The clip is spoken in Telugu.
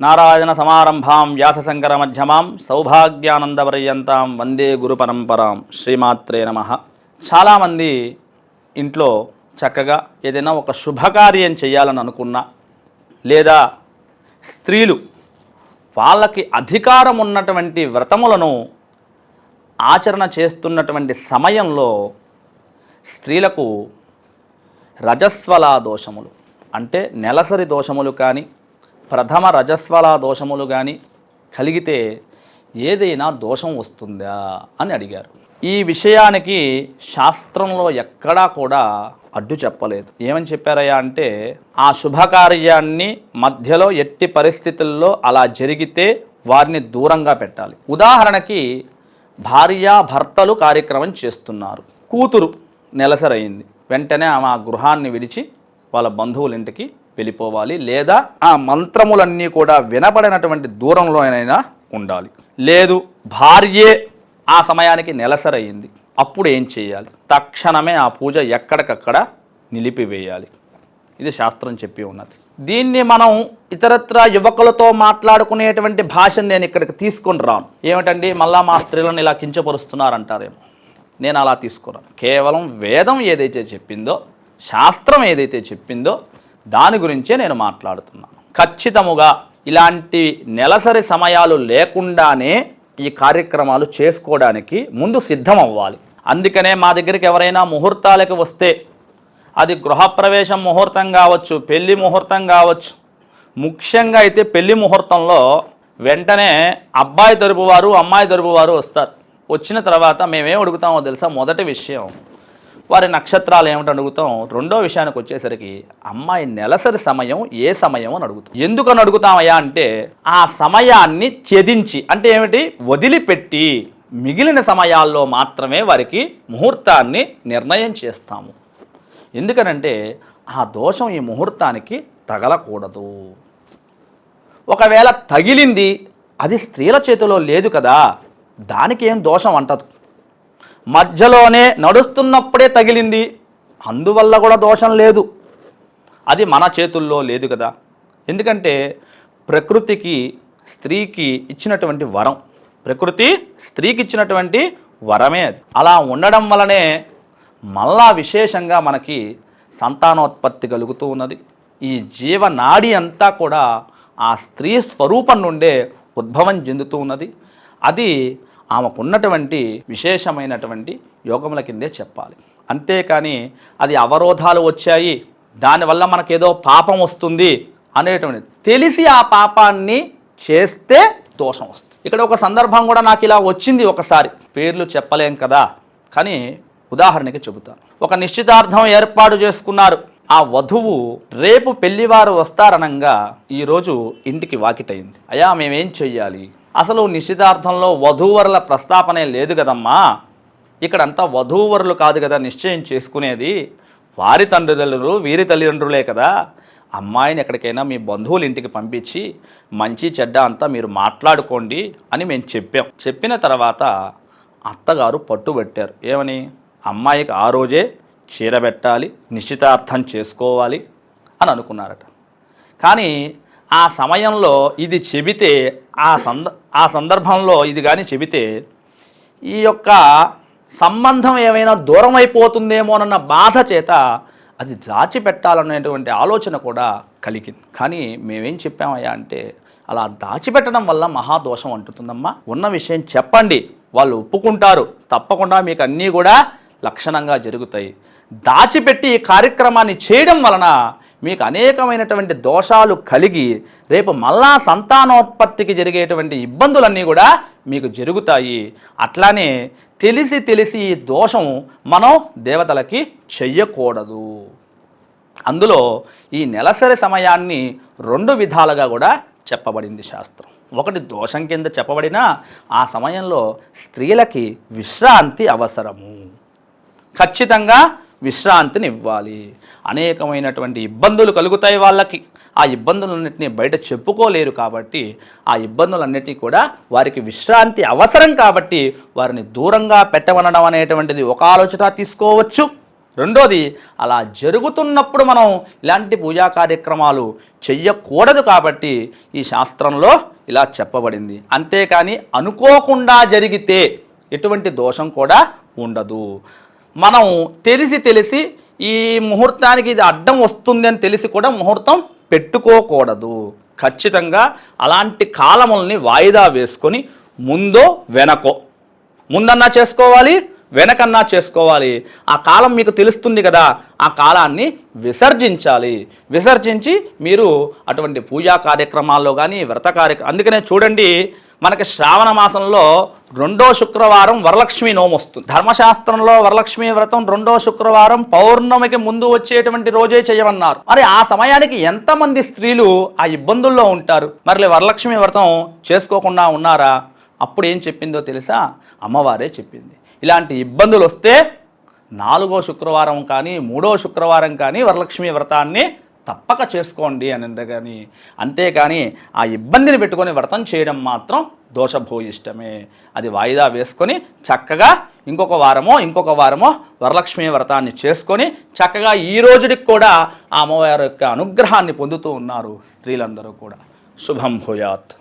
నారాయణ సమారంభాం వ్యాసశంకర మధ్యమాం సౌభాగ్యానందపర్యంతాం వందే గురు పరంపరాం శ్రీమాత్రే నమ. చాలామంది ఇంట్లో చక్కగా ఏదైనా ఒక శుభకార్యం చేయాలని అనుకున్నా లేదా స్త్రీలు వాళ్ళకి అధికారం ఉన్నటువంటి వ్రతములను ఆచరణ చేస్తున్నటువంటి సమయంలో స్త్రీలకు రజస్వల దోషములు అంటే నెలసరి దోషములు కానీ ప్రథమ రజస్వల దోషములు కానీ కలిగితే ఏదైనా దోషం వస్తుందా అని అడిగారు. ఈ విషయానికి శాస్త్రంలో ఎక్కడా కూడా అడ్డు చెప్పలేదు. ఏమని చెప్పారయ్యా అంటే ఆ శుభకార్యాన్ని మధ్యలో ఎట్టి పరిస్థితుల్లో అలా జరిగితే వారిని దూరంగా పెట్టాలి. ఉదాహరణకి భార్యాభర్తలు కార్యక్రమం చేస్తున్నారు. కూతురు నెలసరైంది. వెంటనే ఆమె ఆ గృహాన్ని విడిచి వాళ్ళ బంధువుల ఇంటికి వెళ్ళిపోవాలి లేదా ఆ మంత్రములన్నీ కూడా వినపడినటువంటి దూరంలోనైనా ఉండాలి. లేదు భార్యే ఆ సమయానికి నెలసరయింది అప్పుడు ఏం చేయాలి? తక్షణమే ఆ పూజ ఎక్కడికక్కడ నిలిపివేయాలి. ఇది శాస్త్రం చెప్పి ఉన్నది. దీన్ని మనం ఇతరత్ర యువకులతో మాట్లాడుకునేటువంటి భాషను నేను ఇక్కడికి తీసుకొని రాను. ఏమిటండి? మళ్ళా మా స్త్రీలను ఇలా కించపరుస్తున్నారంటారేమో. నేను అలా తీసుకున్నాను. కేవలం వేదం ఏదైతే చెప్పిందో శాస్త్రం ఏదైతే చెప్పిందో దాని గురించే నేను మాట్లాడుతున్నాను. ఖచ్చితముగా ఇలాంటి నెలసరి సమయాలు లేకుండానే ఈ కార్యక్రమాలు చేసుకోవడానికి ముందు సిద్ధం అవ్వాలి అందుకనే మా దగ్గరికి ఎవరైనా ముహూర్తాలకు వస్తే అది గృహప్రవేశం ముహూర్తం కావచ్చు పెళ్ళి ముహూర్తం కావచ్చు ముఖ్యంగా అయితే పెళ్ళి ముహూర్తంలో వెంటనే అబ్బాయి తరపు వారు అమ్మాయి తరపు వారు వస్తారు. వచ్చిన తర్వాత మేమేం అడుగుతామో తెలుసా? మొదటి విషయం. వారి నక్షత్రాలు ఏమిటి అడుగుతాం. రెండో విషయానికి వచ్చేసరికి అమ్మాయి నెలసరి సమయం ఏ సమయం అని అడుగుతాం. ఎందుకని అడుగుతామయ్యా అంటే ఆ సమయాన్ని ఛేదించి అంటే ఏమిటి? వదిలిపెట్టి మిగిలిన సమయాల్లో మాత్రమే వారికి ముహూర్తాన్ని నిర్ణయం చేస్తాము. ఎందుకనంటే ఆ దోషం ఈ ముహూర్తానికి తగలకూడదు. ఒకవేళ తగిలింది అది స్త్రీల చేతిలో లేదు కదా దానికి ఏం దోషం అంటదు. మధ్యలోనే నడుస్తున్నప్పుడే తగిలింది. అందువల్ల కూడా దోషం లేదు. అది మన చేతుల్లో లేదు కదా. ఎందుకంటే ప్రకృతికి స్త్రీకి ఇచ్చినటువంటి వరం. ప్రకృతి స్త్రీకి ఇచ్చినటువంటి వరమే అది. అలా ఉండడం వలనే మళ్ళా విశేషంగా మనకి సంతానోత్పత్తి కలుగుతూ ఉన్నది. ఈ జీవనాడి అంతా కూడా ఆ స్త్రీ స్వరూపం నుండే ఉద్భవం చెందుతూ ఉన్నది. అది ఆమెకున్నటువంటి విశేషమైనటువంటి యోగముల కిందే చెప్పాలి. అంతేకాని అది అవరోధాలు వచ్చాయి దానివల్ల మనకేదో పాపం వస్తుంది అనేటువంటి తెలిసి ఆ పాపాన్ని చేస్తే దోషం వస్తుంది. ఇక్కడ ఒక సందర్భం కూడా నాకు ఇలా వచ్చింది ఒకసారి. పేర్లు చెప్పలేం కదా కానీ ఉదాహరణకి చెబుతాను. ఒక నిశ్చితార్థం ఏర్పాటు చేసుకున్నారు. ఆ వధువు రేపు పెళ్ళివారు వస్తారనంగా ఈరోజు ఇంటికి వాకిటైంది అయ్యా మేమేం చెయ్యాలి? అసలు నిశ్చితార్థంలో వధూవరుల ప్రస్తాపనే లేదు కదమ్మా. ఇక్కడంతా వధూవరులు కాదు కదా నిశ్చయం చేసుకునేది. వారి తండ్రులు వీరి తల్లిదండ్రులే కదా. అమ్మాయిని ఎక్కడికైనా మీ బంధువుల ఇంటికి పంపించి మంచి చెడ్డ అంతా మీరు మాట్లాడుకోండి అని మేము చెప్పాం. చెప్పిన తర్వాత అత్తగారు పట్టుబట్టారు ఏమని? అమ్మాయికి ఆ రోజే చీర పెట్టాలి నిశ్చితార్థం చేసుకోవాలి అని అనుకున్నారట. కానీ ఆ సమయంలో ఇది చెబితే ఆ సంద ఆ సందర్భంలో ఇది కానీ చెబితే ఈ యొక్క సంబంధం ఏమైనా దూరం అయిపోతుందేమోనన్న బాధ చేత అది దాచిపెట్టాలనేటువంటి ఆలోచన కూడా కలిగింది. కానీ మేమేం చెప్పామయ్యా అంటే అలా దాచిపెట్టడం వల్ల మహాదోషం అంటుతుందమ్మా. ఉన్న విషయం చెప్పండి. వాళ్ళు ఒప్పుకుంటారు. తప్పకుండా మీకు అన్నీ కూడా లక్షణంగా జరుగుతాయి. దాచిపెట్టి ఈ కార్యక్రమాన్ని చేయడం వలన మీకు అనేకమైనటువంటి దోషాలు కలిగి రేపు మళ్ళా సంతానోత్పత్తికి జరిగేటువంటి ఇబ్బందులన్నీ కూడా మీకు జరుగుతాయి. అట్లానే తెలిసి తెలిసి ఈ దోషం మనం దేవతలకి చెయ్యకూడదు. అందులో ఈ నెలసరి సమయాన్ని రెండు విధాలుగా కూడా చెప్పబడింది శాస్త్రం. ఒకటి దోషం కింద చెప్పబడిన ఆ సమయంలో స్త్రీలకి విశ్రాంతి అవసరము. ఖచ్చితంగా విశ్రాంతిని ఇవ్వాలి అనేకమైనటువంటి ఇబ్బందులు కలుగుతాయి వాళ్ళకి. ఆ ఇబ్బందులన్నింటినీ బయట చెప్పుకోలేరు కాబట్టి ఆ ఇబ్బందులన్నిటినీ కూడా వారికి విశ్రాంతి అవసరం కాబట్టి వారిని దూరంగా పెట్టమనడం అనేటువంటిది ఒక ఆలోచన తీసుకోవచ్చు. రెండోది అలా జరుగుతున్నప్పుడు మనం ఇలాంటి పూజా కార్యక్రమాలు చెయ్యకూడదు కాబట్టి ఈ శాస్త్రంలో ఇలా చెప్పబడింది. అంతేకాని అనుకోకుండా జరిగితే ఎటువంటి దోషం కూడా ఉండదు. మనం తెలిసి తెలిసి ఈ ముహూర్తానికి ఇది అడ్డం వస్తుంది అని తెలిసి కూడా ముహూర్తం పెట్టుకోకూడదు. ఖచ్చితంగా అలాంటి కాలముల్ని వాయిదా వేసుకొని ముందో వెనకో. ముందన్నా చేసుకోవాలి వెనకన్నా చేసుకోవాలి. ఆ కాలం మీకు తెలుస్తుంది కదా ఆ కాలాన్ని విసర్జించాలి. విసర్జించి మీరు అటువంటి పూజా కార్యక్రమాల్లో కానీ వ్రత కార్యక్రమం అందుకనే చూడండి మనకి శ్రావణ మాసంలో రెండో శుక్రవారం వరలక్ష్మి నోము వస్తుంది. ధర్మశాస్త్రంలో వరలక్ష్మి వ్రతం రెండో శుక్రవారం పౌర్ణమికి ముందు వచ్చేటువంటి రోజే చేయమన్నారు. మరి ఆ సమయానికి ఎంతమంది స్త్రీలు ఆ ఇబ్బందుల్లో ఉంటారు? మరి వరలక్ష్మి వ్రతం చేసుకోకుండా ఉన్నారా? అప్పుడు ఏం చెప్పిందో తెలుసా? అమ్మవారే చెప్పింది. ఇలాంటి ఇబ్బందులు వస్తే నాలుగో శుక్రవారం కానీ మూడో శుక్రవారం కానీ వరలక్ష్మి వ్రతాన్ని తప్పక చేసుకోండి అని అంతేగాని అంతేకాని ఆ ఇబ్బందిని పెట్టుకొని వ్రతం చేయడం మాత్రం దోషభూయిష్టమే. అది వాయిదా వేసుకొని చక్కగా ఇంకొక వారమో ఇంకొక వారమో వరలక్ష్మి వ్రతాన్ని చేసుకొని చక్కగా ఈ రోజుకి కూడా ఆ అమ్మవారి యొక్క అనుగ్రహాన్ని పొందుతూ ఉన్నారు స్త్రీలందరూ కూడా. శుభం భూయాత్.